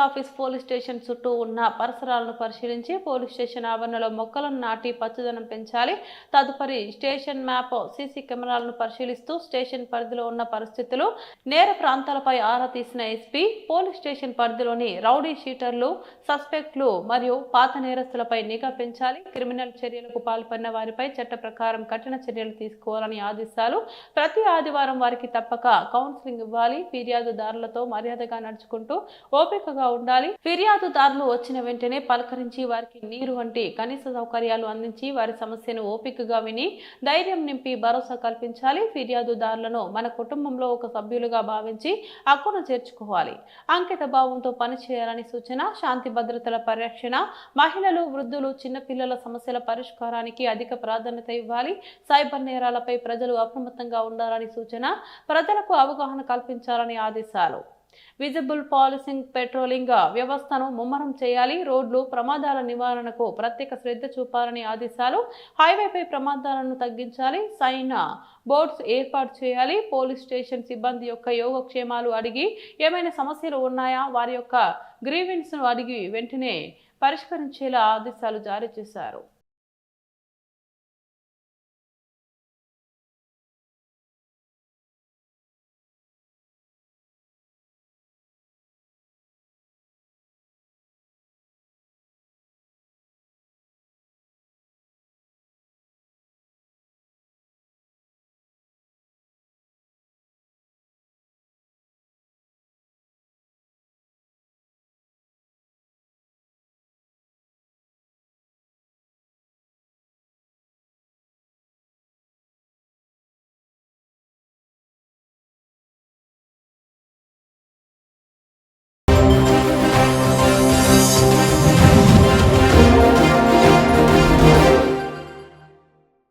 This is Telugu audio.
సర్కిల్ ఆఫీస్ పోలీస్ స్టేషన్ చుట్టూ ఉన్న పరిసరాలను పరిశీలించి పోలీస్ స్టేషన్ ఆవరణలో మొక్కలను నాటి పచ్చదనం పెంచాలి. తదుపరి స్టేషన్ మ్యాప్ సీసీ కెమెరాలను పరిశీలిస్తూ స్టేషన్ పరిధిలో ఉన్న పరిస్థితులు నేర ప్రాంతాలపై ఆరా తీసిన ఎస్పీ పోలీస్ స్టేషన్ పరిధిలోని రౌడీ షీటర్లు సస్పెక్ట్లు మరియు పాత నేరస్తులపై నిఘా పెంచాలి. క్రిమినల్ చర్యలకు పాల్పడిన వారిపై చట్ట ప్రకారం కఠిన చర్యలు తీసుకోవాలని ఆదేశాలు. ప్రతి ఆదివారం వారికి తప్పక కౌన్సిలింగ్ ఇవ్వాలి. ఫిర్యాదుదారులతో మర్యాదగా నడుచుకుంటూ ఓపికగా ఉండాలి. ఫిర్యాదుదారులు వచ్చిన వెంటనే పలకరించి వారికి నీరు వంటి కనీస సౌకర్యాలు అందించి వారి సమస్యను ఓపికగా విని ధైర్యం నింపి భరోసా కల్పించాలి. ఫిర్యాదుదారులను మన కుటుంబంలో ఒక సభ్యులుగా భావించి హక్కును చేర్చుకోవాలి. అంకిత భావంతో పనిచేయాలని సూచన శాంతి భద్రతల పరిరక్షణ మహిళలు వృద్ధులు చిన్నపిల్లల సమస్యల పరిష్కారానికి అధిక ప్రాధాన్యత ఇవ్వాలి. సైబర్ నేరాలపై ప్రజలు అప్రమత్తంగా ఉండాలని సూచన ప్రజలకు అవగాహన కల్పించాలని ఆదేశాలు. విజిబుల్ పాలసింగ్ పెట్రోలింగ్ వ్యవస్థను ముమ్మరం చేయాలి. రోడ్లు ప్రమాదాల నివారణకు ప్రత్యేక శ్రద్ధ చూపాలని ఆదేశాలు. హైవేపై ప్రమాదాలను తగ్గించాలి. సైన్ బోర్డ్స్ ఏర్పాటు చేయాలి. పోలీస్ స్టేషన్ సిబ్బంది యొక్క యోగక్షేమాలు అడిగి ఏమైనా సమస్యలు ఉన్నాయా? వారి యొక్క గ్రీవెన్స్ను అడిగి వెంటనే పరిష్కరించేలా ఆదేశాలు జారీ చేశారు.